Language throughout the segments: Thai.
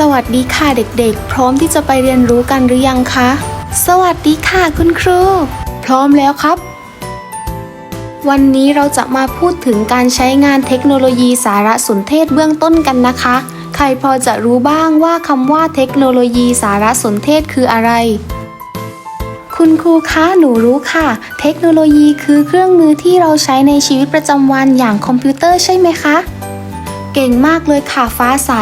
สวัสดีค่ะเด็กๆ พร้อมที่จะไปเรียนรู้กันหรือยังคะ สวัสดีค่ะคุณครู พร้อมแล้วครับ วันนี้เราจะมาพูดถึงการใช้งานเทคโนโลยีสารสนเทศเบื้องต้นกันนะคะ ใครพอจะรู้บ้างว่าคำว่าเทคโนโลยีสารสนเทศคืออะไร คุณครูคะหนูรู้ค่ะ เทคโนโลยีคือเครื่องมือที่เราใช้ในชีวิตประจำวันอย่างคอมพิวเตอร์ใช่ไหมคะ เก่งมากเลยค่ะฟ้าใส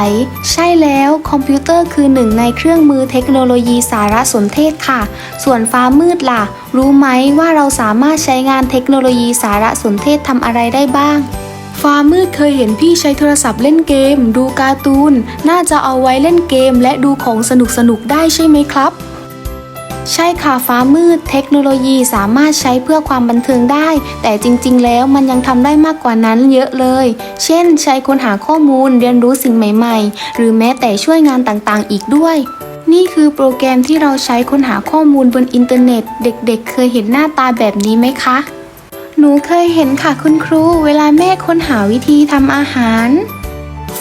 ใช่แล้วคอมพิวเตอร์คือหนึ่งในเครื่องมือเทคโนโลยีสารสนเทศค่ะ ส่วนฟ้ามืดล่ะ รู้ไหมว่าเราสามารถใช้งานเทคโนโลยีสารสนเทศทำอะไรได้บ้างฟ้ามืดเคยเห็นพี่ใช้โทรศัพท์เล่นเกม ดูการ์ตูน น่าจะเอาไว้เล่นเกม และดูของสนุกๆได้ใช่ไหมครับ ใช่ค่ะฟ้ามืด เทคโนโลยีสามารถใช้เพื่อความบันเทิงได้ แต่จริงๆ แล้วมันยังทำได้มากกว่านั้นเยอะเลย เช่น ใช้ค้นหาข้อมูลเรียนรู้สิ่งใหม่ๆ หรือแม้แต่ช่วยงานต่างๆ อีกด้วยนี่คือโปรแกรมที่เราใช้ค้นหาข้อมูลบนอินเทอร์เน็ต เด็กๆ เคยเห็นหน้าตาแบบนี้ไหมคะ หนูเคยเห็นค่ะคุณครู เวลาแม่ค้นหาวิธีทำอาหาร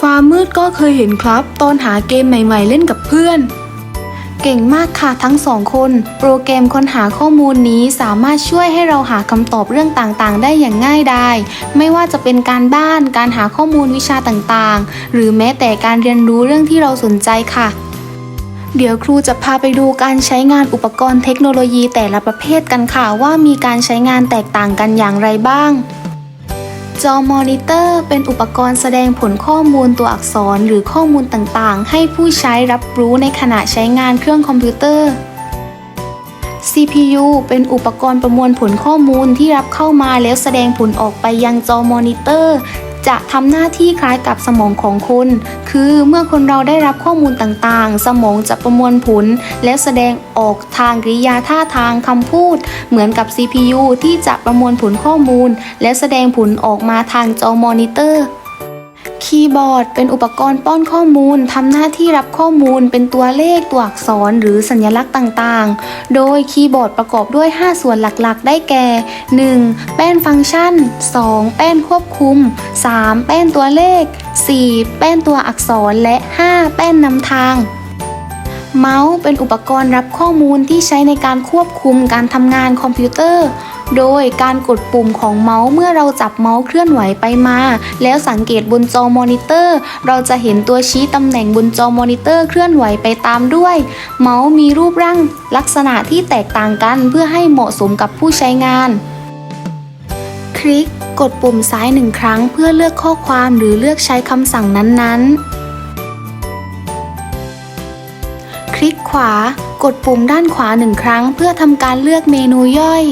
ฟ้ามืดก็เคยเห็นครับ ตอนหาเกมใหม่ ๆ เล่นกับเพื่อน เก่งมากค่ะทั้งสองคน โปรแกรมค้นหาข้อมูลนี้สามารถช่วยให้เราหาคำตอบเรื่องต่างๆ ได้อย่างง่ายดายไม่ว่าจะเป็นการบ้านการหาข้อมูลวิชาต่างๆ หรือแม้แต่การเรียนรู้เรื่องที่เราสนใจค่ะ เดี๋ยวครูจะพาไปดูการใช้งานอุปกรณ์เทคโนโลยีแต่ละประเภทกันค่ะ ว่ามีการใช้งานแตกต่างกันอย่างไรบ้าง จอมอนิเตอร์เป็นอุปกรณ์แสดงผลข้อมูลตัวอักษรหรือข้อมูลต่างๆ ให้ผู้ใช้รับรู้ในขณะใช้งานเครื่องคอมพิวเตอร์ CPU เป็นอุปกรณ์ประมวลผลข้อมูลที่รับเข้ามาแล้วแสดงผลออกไปยังจอมอนิเตอร์ จะทำหน้าที่คล้ายกับสมองของคน คือเมื่อคนเราได้รับข้อมูลต่างๆ สมองจะประมวลผล แล้วแสดงออกทางกริยาท่าทางคำพูด เหมือนกับ CPU ที่จะประมวลผลข้อมูล และแสดงผลออกมาทางจอมอนิเตอร์ คีย์บอร์ด เป็นอุปกรณ์ป้อนข้อมูลทำหน้าที่รับข้อมูลเป็นตัวเลขตัวอักษรหรือสัญลักษณ์ต่างๆ โดยคีย์บอร์ดประกอบด้วย 5 ส่วนหลักๆ ได้แก่ 1. แป้นฟังก์ชัน 2. แป้นควบคุม 3. แป้นตัวเลข 4. แป้นตัวอักษรและ 5. แป้นนำทางเมาส์เป็นอุปกรณ์รับข้อมูลที่ใช้ในการควบคุมการทำงานคอมพิวเตอร์ โดยการกดปุ่มของเมาส์เมื่อเราจับเมาส์เคลื่อนไหวไปมา แล้วสังเกตบนจอมอนิเตอร์ เราจะเห็นตัวชี้ตำแหน่งบนจอมอนิเตอร์เคลื่อนไหวไปตามด้วย เมาส์มีรูปร่างลักษณะที่แตกต่างกันเพื่อให้เหมาะสมกับผู้ใช้งาน คลิกกดปุ่มซ้ายหนึ่งครั้งเพื่อเลือกข้อความหรือเลือกใช้คำสั่งนั้นๆคลิกขวา กดปุ่มด้านขวาหนึ่งครั้งเพื่อทำการเลือกเมนูย่อย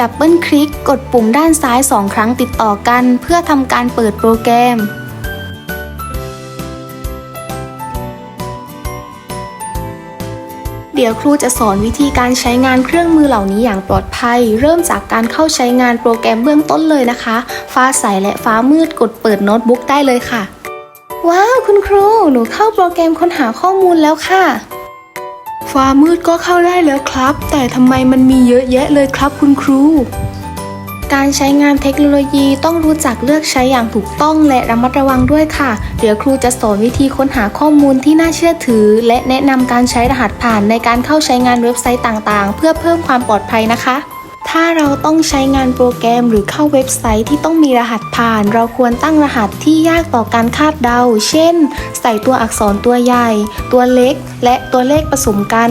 ดับเบิลคลิกกดปุ่มด้านซ้ายสองครั้งติดต่อกัน เพื่อทำการเปิดโปรแกรม เดี๋ยวครูจะสอนวิธีการใช้งานเครื่องมือเหล่านี้อย่างปลอดภัย เริ่มจากการเข้าใช้งานโปรแกรมเบื้องต้นเลยนะคะ ฟ้าใสและฟ้ามืดกดเปิดโน้ตบุ๊กได้เลยค่ะ ว้าว คุณครู หนูเข้าโปรแกรมค้นหาข้อมูลแล้วค่ะ ฟ้ามืดก็เข้าได้แล้วครับ แต่ทำไมมันมีเยอะแยะเลยครับคุณครู การใช้งานเทคโนโลยีต้องรู้จักเลือกใช้อย่างถูกต้องและระมัดระวังด้วยค่ะ เดี๋ยวครูจะสอนวิธีค้นหาข้อมูลที่น่าเชื่อถือ และแนะนำการใช้รหัสผ่านในการเข้าใช้งานเว็บไซต์ต่างๆ เพื่อเพิ่มความปลอดภัยนะคะ ถ้าเราต้องใช้งานโปรแกรมหรือเข้าเว็บไซต์ที่ต้องมีรหัสผ่าน เราควรตั้งรหัสที่ยากต่อการคาดเดา เช่น ใส่ตัวอักษรตัวใหญ่ ตัวเล็ก และตัวเลขผสมกัน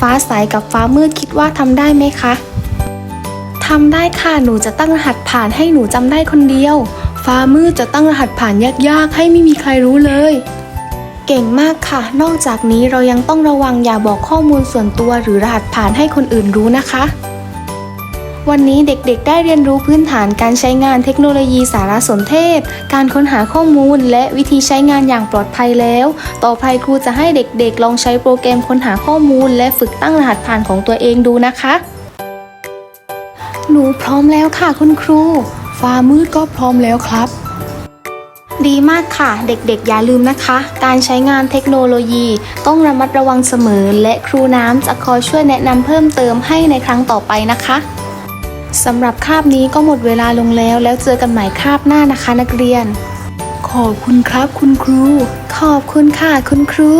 ฟ้าใสกับฟ้ามืดคิดว่าทำได้ไหมคะทำได้ค่ะ หนูจะตั้งรหัสผ่านให้หนูจำได้คนเดียว ฟ้ามืดจะตั้งรหัสผ่านยากๆ ให้ไม่มีใครรู้เลยเก่งมากค่ะ นอกจากนี้เรายังต้องระวังอย่าบอกข้อมูลส่วนตัวหรือรหัสผ่านให้คนอื่นรู้นะคะ วันนี้เด็กๆ ได้เรียนรู้พื้นฐานการใช้งานเทคโนโลยีสารสนเทศ การค้นหาข้อมูล และวิธีใช้งานอย่างปลอดภัยแล้ว ต่อไปครูจะให้เด็กๆ ลองใช้โปรแกรมค้นหาข้อมูล และฝึกตั้งรหัสผ่านของตัวเองดูนะคะ หนูพร้อมแล้วค่ะคุณครู ฟ้ามืดก็พร้อมแล้วครับดีมากค่ะ เด็กๆ อย่าลืมนะคะ การใช้งานเทคโนโลยีต้องระมัดระวังเสมอ และครูน้ำจะคอยช่วยแนะนำเพิ่มเติมให้ในครั้งต่อไปนะคะ สำหรับคาบนี้ก็หมดเวลาลงแล้ว แล้วเจอกันใหม่คาบหน้านะคะนักเรียนขขอบคุณครับคุณครู ขอบคุณค่ะคุณครู